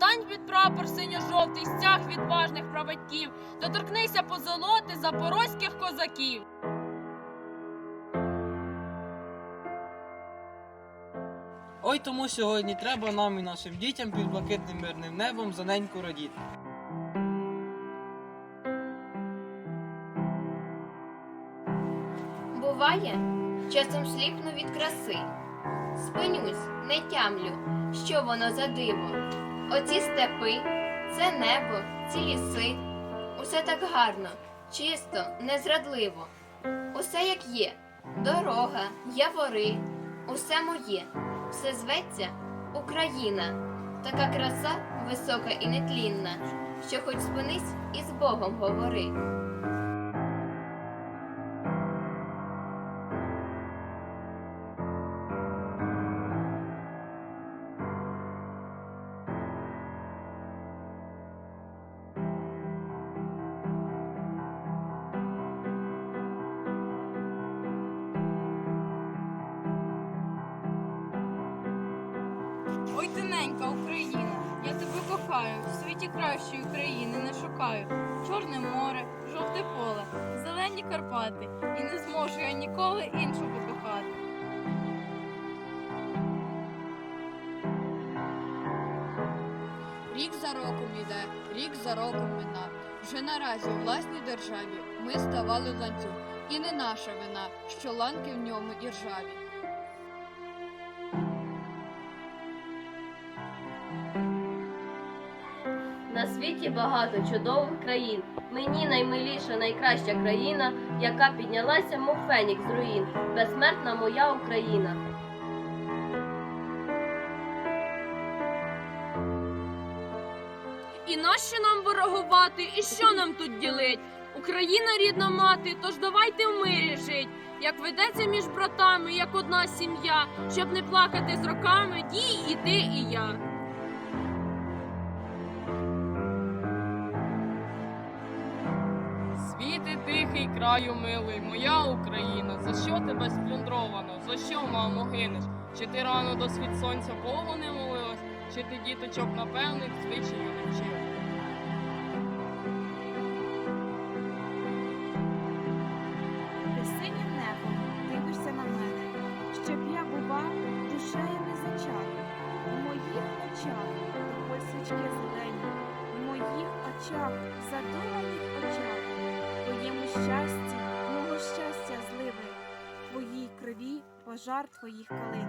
Стань під прапор синьо-жовтий стяг відважних праведьків, доторкнися позолоти запорозьких козаків. Ой тому сьогодні треба нам і нашим дітям під блакитним мирним небом за неньку радіти. Буває, часом сліпну від краси. Спинюсь, не тямлю, що воно за диво. Оці степи, це небо, ці ліси. Усе так гарно, чисто, незрадливо. Усе як є, дорога, явори, усе моє, все зветься Україна. Така краса висока і нетлінна, що хоч спинись і з Богом говори. Ой, ти ненька Україна, я тебе кохаю, в світі кращої країни не шукаю. Чорне море, жовте поле, зелені Карпати, і не зможу я ніколи іншу покохати. Рік за роком іде, рік за роком мина. Вже наразі у власній державі ми ставали ланцюг. І не наша вина, що ланки в ньому і ржаві. На світі багато чудових країн. Мені наймиліша, найкраща країна, яка піднялася, мов фенікс з руїн. Безсмертна моя Україна. І нащо нам ворогувати, і що нам тут ділить? Україна рідна мати, тож давайте в мирі жить. Як ведеться між братами, як одна сім'я, щоб не плакати з роками, дій і ти, і я. Світи краю милий, моя Україна, за що тебе сплюндровано, за що, мамо, гинеш? Чи ти рано до схід сонця Богу не молилась, чи ти діточок напевних звичаїв не вчила? Ти синім небом дивишся на мене, щоб я була душею не. В моїх очах свічки зелені, в моїх очах, задуманих очах, твоєму пожар твоїх калин.